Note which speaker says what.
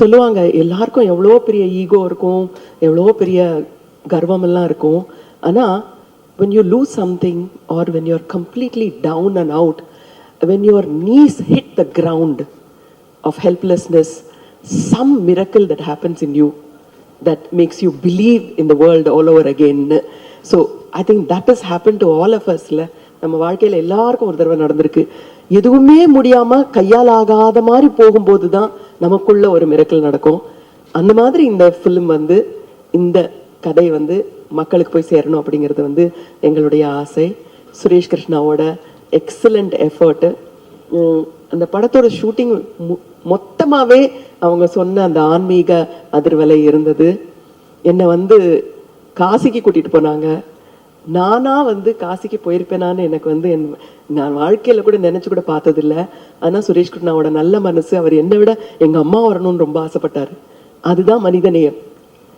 Speaker 1: சொல்லுவாங்க எல்லாருக்கும் எவ்வளோ பெரிய ஈகோ இருக்கும் எவ்வளோ பெரிய கர்வம் எல்லாம் இருக்கும் ஆனா when you lose something or when you're completely down and out when your knees hit the ground of helplessness some miracle that happens in you that makes you believe in the world all over again so i think that has happened to all of us ல நம்ம வாழ்க்கையில எல்லாருக்கும் ஒரு தடவை நடந்திருக்கு எதுவுமே முடியாம கையால் ஆகாத மாதிரி போகும்போது தான் நமக்குள்ள ஒரு மிரக்கல் நடக்கும். அந்த மாதிரி இந்த ஃபிலிம் வந்து இந்த கதை வந்து மக்களுக்கு போய் சேரணும் அப்படிங்கிறது வந்து எங்களுடைய ஆசை. சுரேஷ் கிருஷ்ணாவோட எக்ஸலண்ட் எஃபர்ட்டு அந்த படத்தோட ஷூட்டிங் மொத்தமாகவே அவங்க சொன்ன அந்த ஆன்மீக அதிர்வலை இருந்தது. என்னை வந்து காசிக்கு கூட்டிகிட்டு போனாங்க. நானா வந்து காசிக்கு போயிருப்பேனான்னு எனக்கு வந்து என் நான் வாழ்க்கையில கூட நினைச்சு கூட பார்த்ததில்ல. ஆனா சுரேஷ் கிருஷ்ணாவோட நல்ல மனசு அவர் என்னை விட எங்க அம்மா வரணும்னு ரொம்ப ஆசைப்பட்டாரு. அதுதான் மனிதநேயம்.